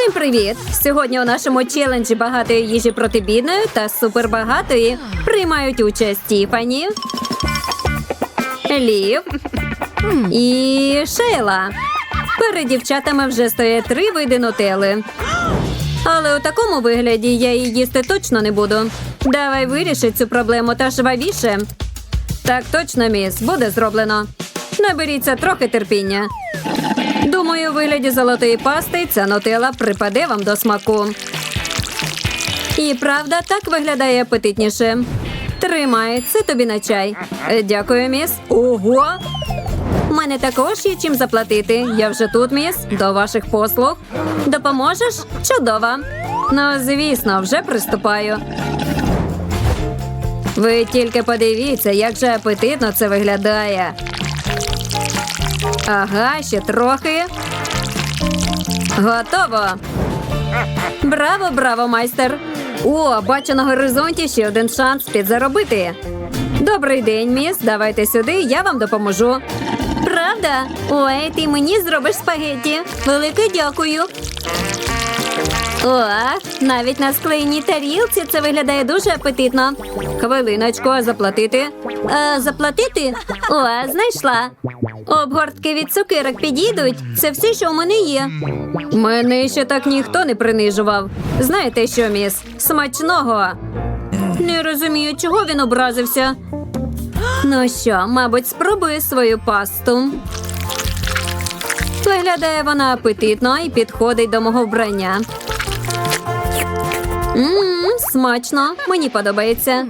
Всім привіт! Сьогодні у нашому челенджі багатої їжі проти бідної та супербагатої приймають участь Тіфані, Лів і Шейла. Перед дівчатами вже стоять три види нутели. Але у такому вигляді я її їсти точно не буду. Давай вирішить цю проблему та жвавіше. Так точно, міс, буде зроблено. Наберіться трохи терпіння. Думаю, у вигляді золотої пасти ця нутелла припаде вам до смаку. І правда, так виглядає апетитніше. Тримай, це тобі на чай. Дякую, міс. Ого! У мене також є чим заплатити. Я вже тут, міс, до ваших послуг. Допоможеш? Чудово. Ну, звісно, вже приступаю. Ви тільки подивіться, як же апетитно це виглядає. Ага, ще трохи. Готово. Браво, браво, майстер. О, бачу на горизонті ще один шанс підзаробити. Добрий день, міс. Давайте сюди, я вам допоможу. Правда? Ой, ти мені зробиш спагетті. Велике дякую. О, навіть на склеїній тарілці це виглядає дуже апетитно. Хвилиночку, а заплатити. Е, заплатити? О, знайшла. Обгортки від цукерок підійдуть. Це все, що у мене є. Мене ще так ніхто не принижував. Знаєте що, міс? Смачного. Не розумію, чого він образився. Ну що, мабуть, спробую свою пасту. Виглядає вона апетитно і підходить до мого вбрання. Мм, смачно, мені подобається.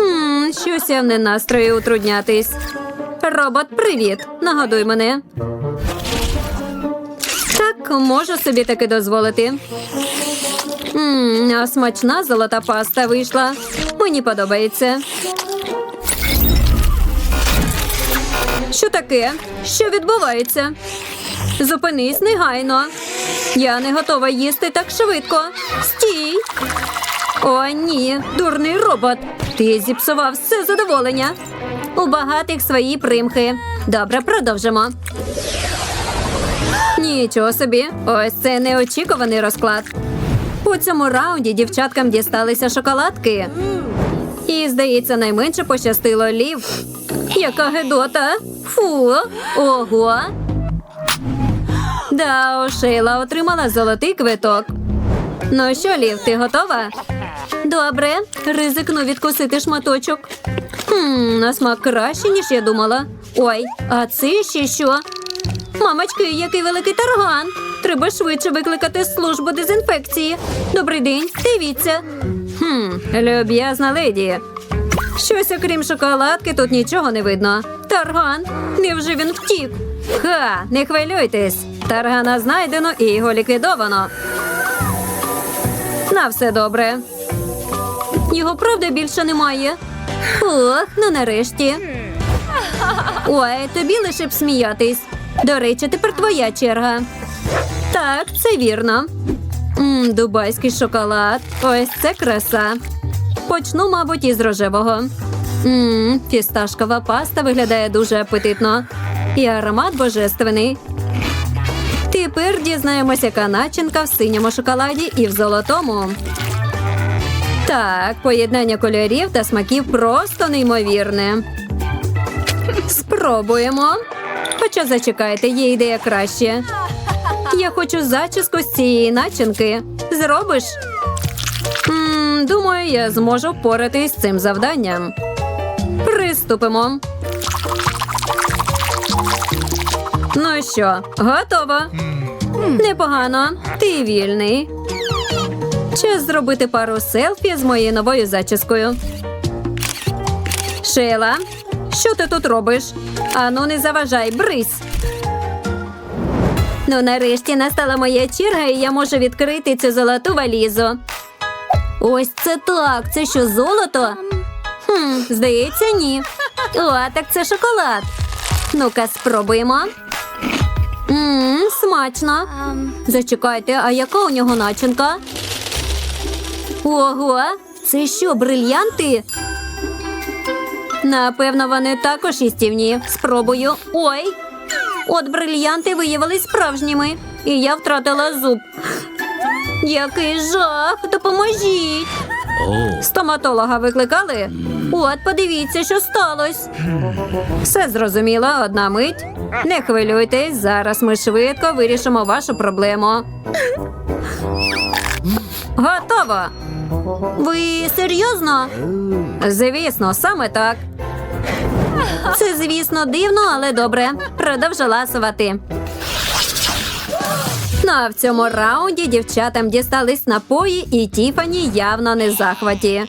Мм, щось я не настрої утруднятись. Робот, привіт. Нагодуй мене. Так, можу собі таки дозволити. Мм, а смачна золота паста вийшла. Мені подобається. Що таке? Що відбувається? Зупинись негайно. Я не готова їсти так швидко. Стій. О, ні, дурний робот. Ти зіпсував все задоволення. У багатих свої примхи. Добре, продовжимо. Нічого собі, ось це неочікуваний розклад. У цьому раунді дівчаткам дісталися шоколадки. І, здається, найменше пощастило лів. Яка гедота. Фу. Ого. Да, Шейла отримала золотий квиток. Ну що, Лів, ти готова? Добре, ризикну відкусити шматочок. Хм, на смак краще, ніж я думала. Ой, а це ще що? Мамочки, який великий тарган. Треба швидше викликати службу дезінфекції. Добрий день, дивіться. Хм, люб'язна леді. Щось окрім шоколадки, тут нічого не видно. Тарган, невже він втік? Ха, не хвилюйтесь. Таргана знайдено і його ліквідовано. На все добре. Його правда більше немає. Ох, ну нарешті. Ой, тобі лише б сміятись. До речі, тепер твоя черга. Так, це вірно. М, дубайський шоколад. Ось це краса. Почну, мабуть, із рожевого. М, фісташкова паста виглядає дуже апетитно. І аромат божественний. Тепер дізнаємося, яка начинка в синьому шоколаді і в золотому. Так, поєднання кольорів та смаків просто неймовірне. Спробуємо. Хоча зачекайте, є ідея краще. Я хочу зачіску з цієї начинки. Зробиш? м думаю, я зможу впоратись з цим завданням. Приступимо. Ну що, готово? Непогано. Ти вільний. Час зробити пару селфі з моєю новою зачіскою. Шейла, що ти тут робиш? Ану, не заважай, брись. Ну, нарешті настала моя черга, і я можу відкрити цю золоту валізу. Ось це так. Це що, золото? Хм, здається, ні. О, так це шоколад. Ну-ка, спробуємо. Мм, смачно. Зачекайте, а яка у нього начинка? Ого, це що, брильянти? Напевно, вони також їстівні. Спробую. Ой. От брильянти виявились справжніми, і я втратила зуб. Який жах! Допоможіть! Стоматолога викликали? От, подивіться, що сталося. Все зрозуміло, одна мить. Не хвилюйтесь, зараз ми швидко вирішимо вашу проблему. Готово. Ви серйозно? Звісно, саме так. Це, звісно, дивно, але добре. Продовжу ласувати. Ну а в цьому раунді дівчатам дістались напої, і Тіфані явно не захваті.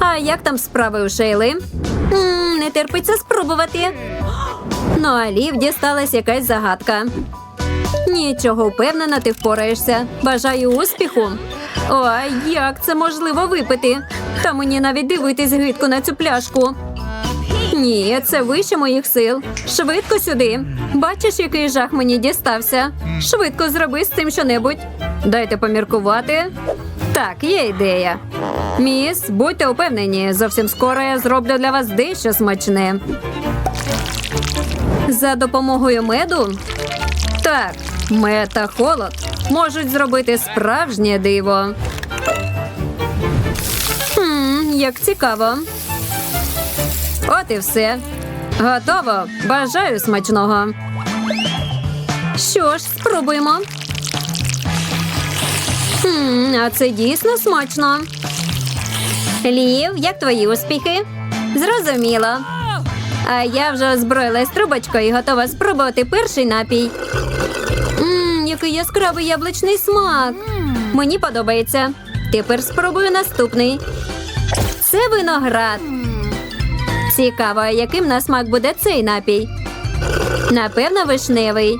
А як там справи у Шейли? м не терпиться спробувати. Ну а Лів дісталась якась загадка. Нічого впевнена, ти впораєшся. Бажаю успіху. Ой, як це можливо випити? Та мені навіть дивитись гидко на цю пляшку. Ні, це вище моїх сил. Швидко сюди. Бачиш, який жах мені дістався. Швидко зроби з цим щонебудь. Дайте поміркувати. Так, є ідея. Міс, будьте упевнені, зовсім скоро я зроблю для вас дещо смачне. За допомогою меду? Так, мед та холод можуть зробити справжнє диво. Хм, як цікаво. От і все. Готово. Бажаю смачного. Що ж, спробуємо. Хм, а це дійсно смачно. Лів, як твої успіхи? Зрозуміло. А я вже озброїлась трубочкою і готова спробувати перший напій. Ммм, який яскравий яблучний смак. Мені подобається. Тепер спробую наступний. Це виноград. Цікаво, яким на смак буде цей напій. Напевно, вишневий.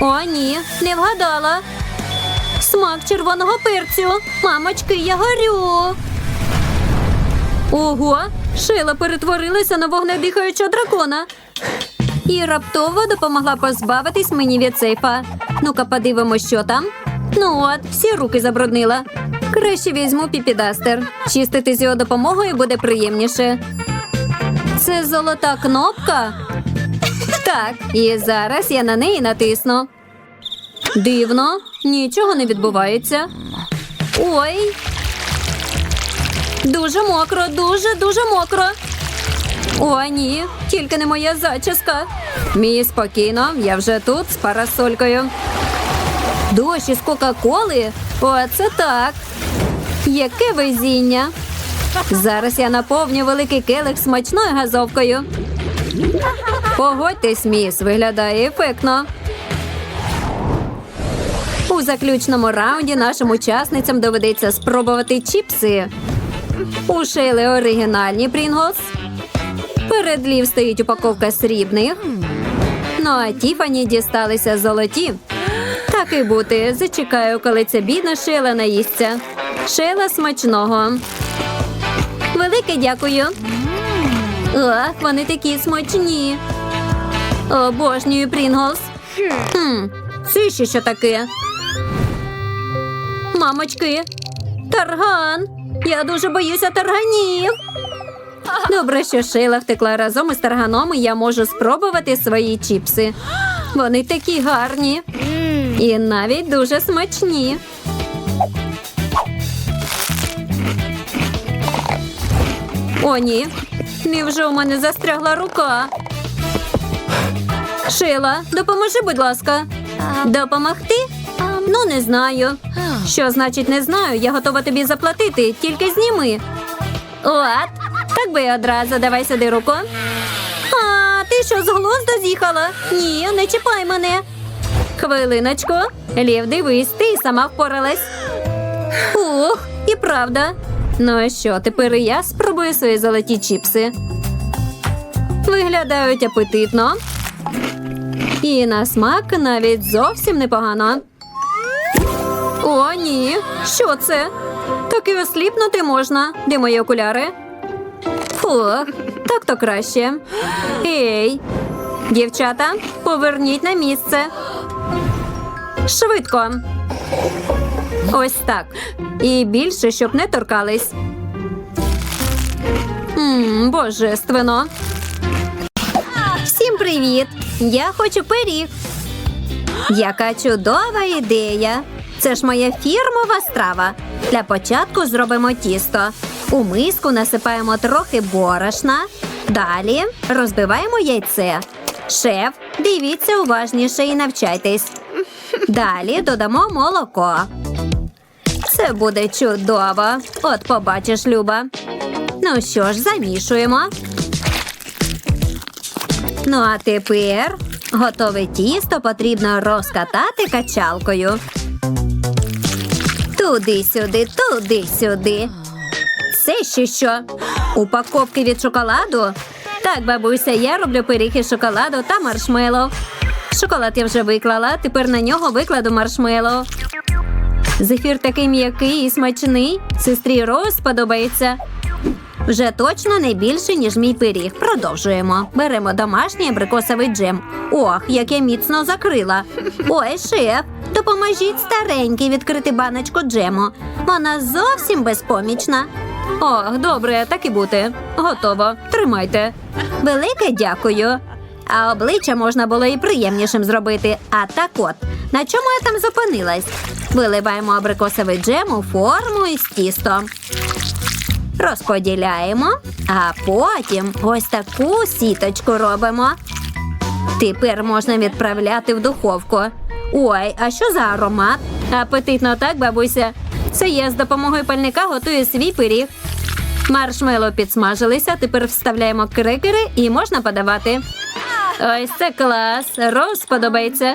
О, ні, не вгадала. Смак червоного перцю. Мамочки, я горю. Ого, Шейла перетворилася на вогнедихаючого дракона. І раптово допомогла позбавитись мені від сейфа. Ну-ка, подивимось, що там. Ну от, всі руки забруднила. Краще візьму піпідастер. Чистити з його допомогою буде приємніше. Це золота кнопка? Так, і зараз я на неї натисну. Дивно, нічого не відбувається. Ой. Дуже мокро, дуже, дуже мокро. О, ні, тільки не моя зачіска. Мій спокійно, я вже тут з парасолькою. Дощ із Кока-Коли? Оце так. Яке везіння. Зараз я наповню великий келих смачною газовкою. Погодьтесь, міс, виглядає ефектно. У заключному раунді нашим учасницям доведеться спробувати чіпси. У Шейли оригінальні Прінглс. Перед Лів стоїть упаковка срібних. Ну а Тіфані дісталися золоті. Так і бути. Зачекаю, коли ця бідна Шейла наїсться. Шейла смачного. Велике дякую. Ах, вони такі смачні. Обожнюю Прінглс. Хм, це ще що таке? Мамочки, тарган. Я дуже боюся тарганів. Добре, що Шейла втекла разом із тарганом, і я можу спробувати свої чіпси. Вони такі гарні і навіть дуже смачні. О, ні. Невже у мене застрягла рука? Шила, допоможи, будь ласка. Допомогти? Ну, не знаю. Що значить не знаю? Я готова тобі заплатити, тільки зніми. От, так би одразу давай сюди руку. А, ти що, з глузду з'їхала? Ні, не чіпай мене. Хвилиночку. Лів, дивись, ти сама впоралась. Ух, і правда. Ну і що, тепер я спробую свої золоті чіпси. Виглядають апетитно. І на смак навіть зовсім непогано. О, ні. Що це? Так і осліпнути можна. Де мої окуляри? Фух, так то краще. Ей, дівчата, поверніть на місце. Швидко. Ось так. І більше, щоб не торкались. Ммм, божественно. Всім привіт! Я хочу пиріг. Яка чудова ідея! Це ж моя фірмова страва. Для початку зробимо тісто. У миску насипаємо трохи борошна. Далі розбиваємо яйце. Шеф, дивіться уважніше і навчайтесь. Далі додамо молоко. Це буде чудово. От побачиш, Люба. Ну що ж, замішуємо. Ну а тепер готове тісто потрібно розкатати качалкою. Туди-сюди, туди-сюди. Це ще що? Упаковки від шоколаду? Так, бабуся, я роблю пиріг із шоколаду та маршмеллоу. Шоколад я вже виклала, тепер на нього викладу маршмеллоу. Зефір такий м'який і смачний. Сестрі Роуз сподобається. Вже точно не більше, ніж мій пиріг. Продовжуємо. Беремо домашній абрикосовий джем. Ох, як я міцно закрила. Ой, шеф, допоможіть старенькій відкрити баночку джему. Вона зовсім безпомічна. Ох, добре, так і бути. Готово. Тримайте. Велике дякую. А обличчя можна було і приємнішим зробити. А так от, на чому я там зупинилась? Виливаємо абрикосовий джем у форму із тістом. Розподіляємо, а потім ось таку сіточку робимо. Тепер можна відправляти в духовку. Ой, а що за аромат? Апетитно так, бабуся. Це я з допомогою пальника готую свій пиріг. Маршмело підсмажилися, тепер вставляємо крекери і можна подавати. Ось це клас. Роуз сподобається.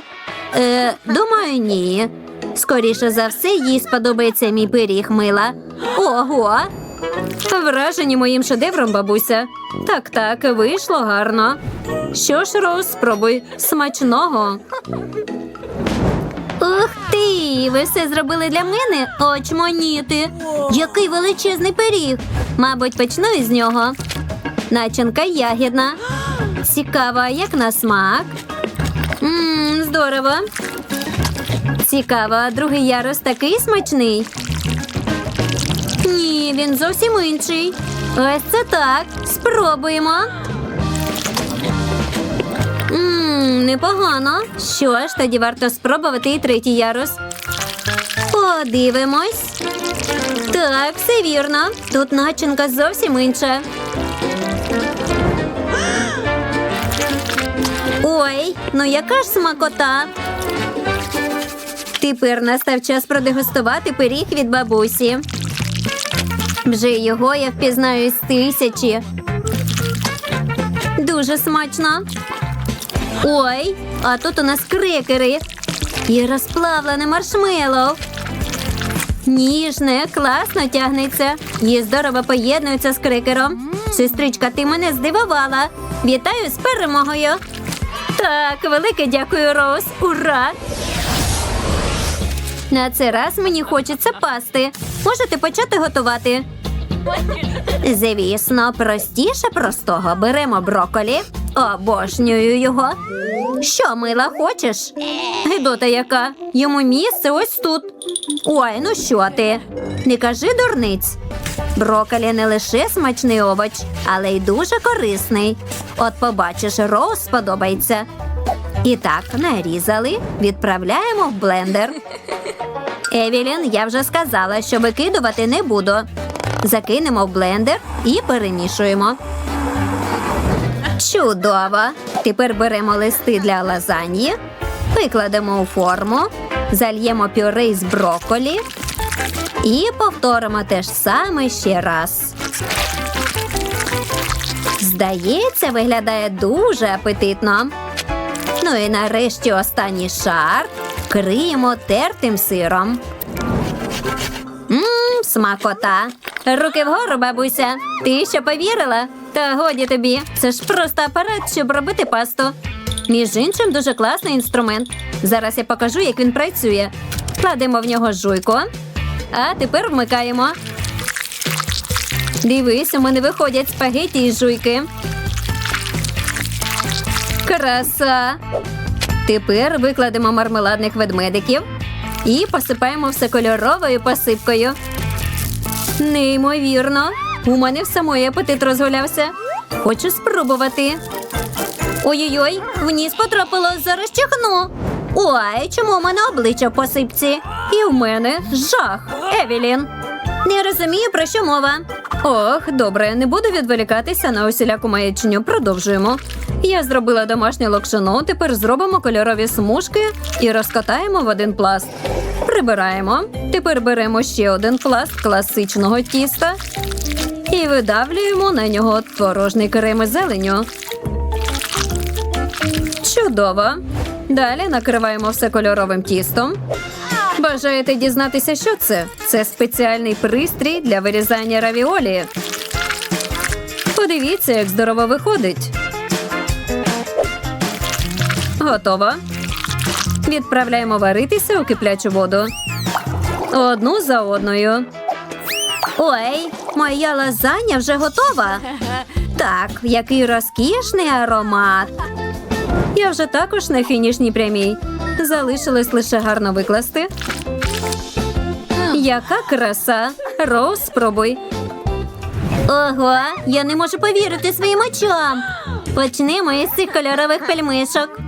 Е, думаю, ні. Скоріше за все, їй сподобається мій пиріг мила. Ого! Вражені моїм шедевром, бабуся. Так, так, вийшло гарно. Що ж, Роуз, смачного. Ух ти! Ви все зробили для мене? Очмоніти. Який величезний пиріг. Мабуть, почну із нього. Начинка ягідна. Цікаво, як на смак. Мм, здорово. Цікаво, другий ярус такий смачний. Ні, він зовсім інший. Ось це так. Спробуємо. Мм, непогано. Що ж, тоді варто спробувати і третій ярус. Подивимось. Так, все вірно. Тут начинка зовсім інша. Ой, ну яка ж смакота. Тепер настав час продегустувати пиріг від бабусі. Вже його я впізнаю з тисячі. Дуже смачно. Ой, а тут у нас крекери і розплавлене маршмеллоу. Ніжне, класно тягнеться. І здорово поєднується з крекером. Сестричка, ти мене здивувала. Вітаю з перемогою. Так, велике дякую, Роуз. Ура! На цей раз мені хочеться пасти. Можете почати готувати. Звісно, простіше простого беремо броколі. Обожнюю його. Що, мила, хочеш? Гидота яка? Йому місце ось тут. Ой, ну що ти? Не кажи дурниць. Броколі не лише смачний овоч, але й дуже корисний. От побачиш, Роуз сподобається. І так, нарізали, відправляємо в блендер. Евелін, я вже сказала, що викидувати не буду. Закинемо в блендер і перемішуємо. Чудово! Тепер беремо листи для лазаньї, викладемо у форму, зальємо пюре із брокколі і повторимо те ж саме ще раз. Здається, виглядає дуже апетитно. Ну і нарешті останній шар криємо тертим сиром. Мм, смакота. Руки вгору, бабуся. Ти що повірила? Та годі тобі. Це ж просто апарат, щоб робити пасту. Між іншим, дуже класний інструмент. Зараз я покажу, як він працює. Кладемо в нього жуйку, а тепер вмикаємо. Дивись, у мене виходять спагеті із жуйки. Краса. Тепер викладемо мармеладних ведмедиків і посипаємо все кольоровою посипкою. Неймовірно. У мене в самої апетит розгулявся. Хочу спробувати. Ой-ой-ой, вниз потрапило, зараз чихну. Ой, чому у мене обличчя в посипці? І в мене жах. Евелін. Не розумію, про що мова. Ох, добре, не буду відволікатися на усіляку маячню. Продовжуємо. Я зробила домашнє локшино, тепер зробимо кольорові смужки і розкатаємо в один пласт. Прибираємо. Тепер беремо ще один пласт класичного тіста і видавлюємо на нього творожний крем із зеленю. Чудово. Далі накриваємо все кольоровим тістом. Бажаєте дізнатися, що це? Це спеціальний пристрій для вирізання равіолі. Подивіться, як здорово виходить. Готово. Відправляємо варитися у киплячу воду. Одну за одною. Ой, моя лазанья вже готова. Так, який розкішний аромат. Я вже також на фінішній прямій. Залишилось лише гарно викласти. Яка краса! Роуз, спробуй. Ого, я не можу повірити своїм очам. Почнемо із цих кольорових пельмишок.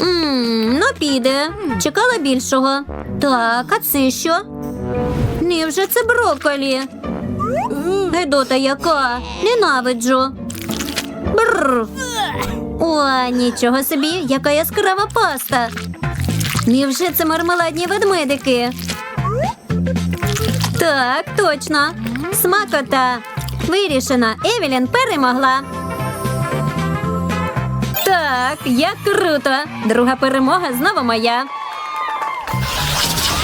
Ммм, ну піде. Чекала більшого. Так, а це що? Невже це брокколі? Гедота яка? Ненавиджу. Бррр. О, нічого собі, яка яскрава паста. Невже це мармеладні ведмедики? Так, точно. Смакота. Вирішена. Евелін перемогла. Так, як круто. Друга перемога знову моя.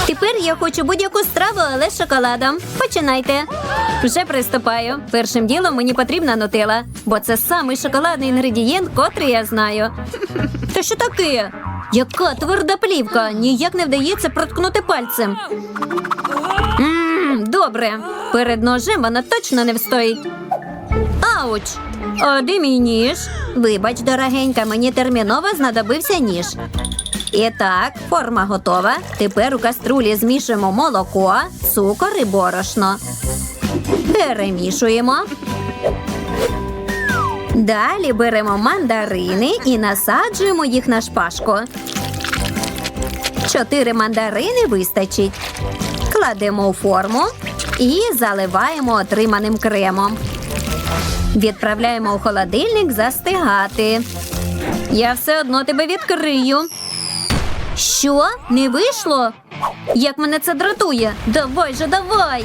Тепер я хочу будь-яку страву, але з шоколадом. Починайте. Вже приступаю. Першим ділом мені потрібна нутела, бо це самий шоколадний інгредієнт, котрий я знаю. Та що таке? Яка тверда плівка? Ніяк не вдається проткнути пальцем. Добре. Перед ножем вона точно не встоїть. Ауч! А де мій ніж? Вибач, дорогенька, мені терміново знадобився ніж. І так, форма готова. Тепер у каструлі змішуємо молоко, цукор і борошно. Перемішуємо. Далі беремо мандарини і насаджуємо їх на шпажку. Чотири мандарини вистачить. Кладемо у форму і заливаємо отриманим кремом. Відправляємо у холодильник застигати. Я все одно тебе відкрию. Що? Не вийшло? Як мене це дратує? Давай же, давай.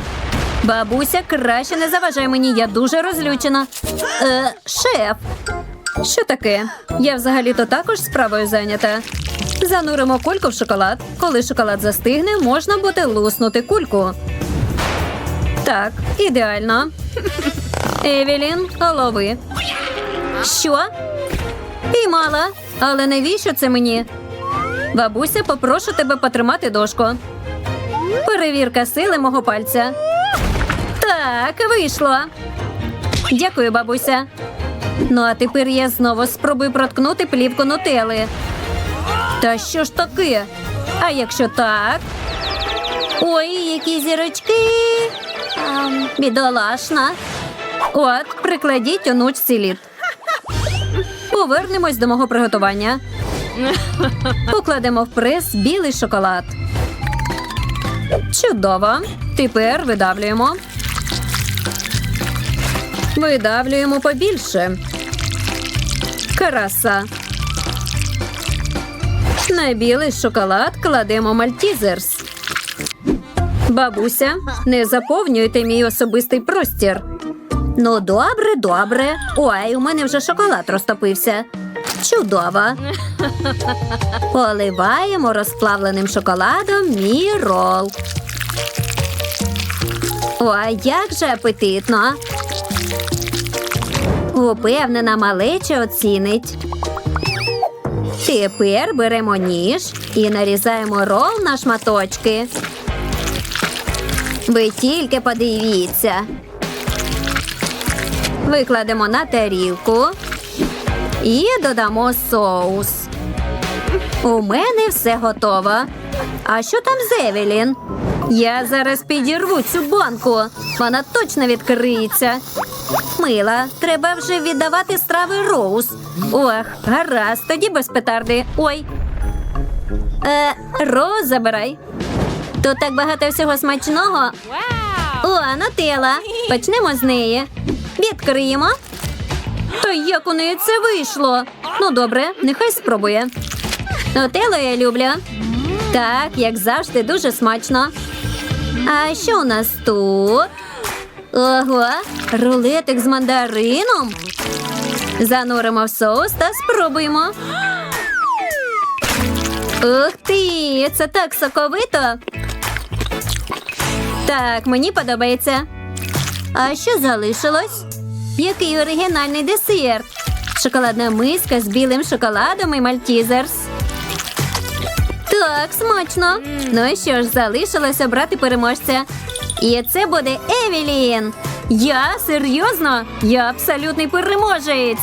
Бабуся, краще не заважай мені, я дуже розлючена. Е, шеф. Що таке? Я взагалі-то також справою зайнята. Зануримо кульку в шоколад. Коли шоколад застигне, можна буде луснути кульку. Так, ідеально. Евелін, лови. Що? Піймала. Але навіщо це мені? Бабуся, попрошу тебе потримати дошку. Перевірка сили мого пальця. Так, вийшло. Дякую, бабуся. Ну, а тепер я знову спробую проткнути плівку нутели. Та що ж таке? А якщо так? Ой, які зірочки. Бідолашна. От, прикладіть онучці лід. Повернемось до мого приготування. Покладемо в прес білий шоколад. Чудово. Тепер видавлюємо. Видавлюємо побільше. Краса. На білий шоколад кладемо мальтізерс. Бабуся, не заповнюйте мій особистий простір. Ну, добре, добре. Ой, у мене вже шоколад розтопився. Чудово. Поливаємо розплавленим шоколадом мій рол. Ой, як же апетитно. Упевнена, малеча оцінить. Тепер беремо ніж і нарізаємо рол на шматочки. Ви тільки подивіться. Викладемо на тарілку і додамо соус. У мене все готово. А що там з Евелін? Я зараз підірву цю банку. Вона точно відкриється. Мила, треба вже віддавати страви Роуз. Ох, гаразд, тоді без петарди. Ой. Е, Роуз забирай. Тут так багато всього смачного. О, нутелла. Почнемо з неї. Відкриємо. Та як у неї це вийшло? Ну добре, нехай спробує. Нутеллу я люблю. Так, як завжди, дуже смачно. А що у нас тут? Ого, рулетик з мандарином. Зануримо в соус та спробуємо. Ух ти, це так соковито. Так, мені подобається. А що залишилось? Який оригінальний десерт? Шоколадна миска з білим шоколадом і мальтізерс. Так, смачно. Ну і що ж, залишилось обрати переможця. І це буде Евелін. Я серйозно? Я абсолютний переможець.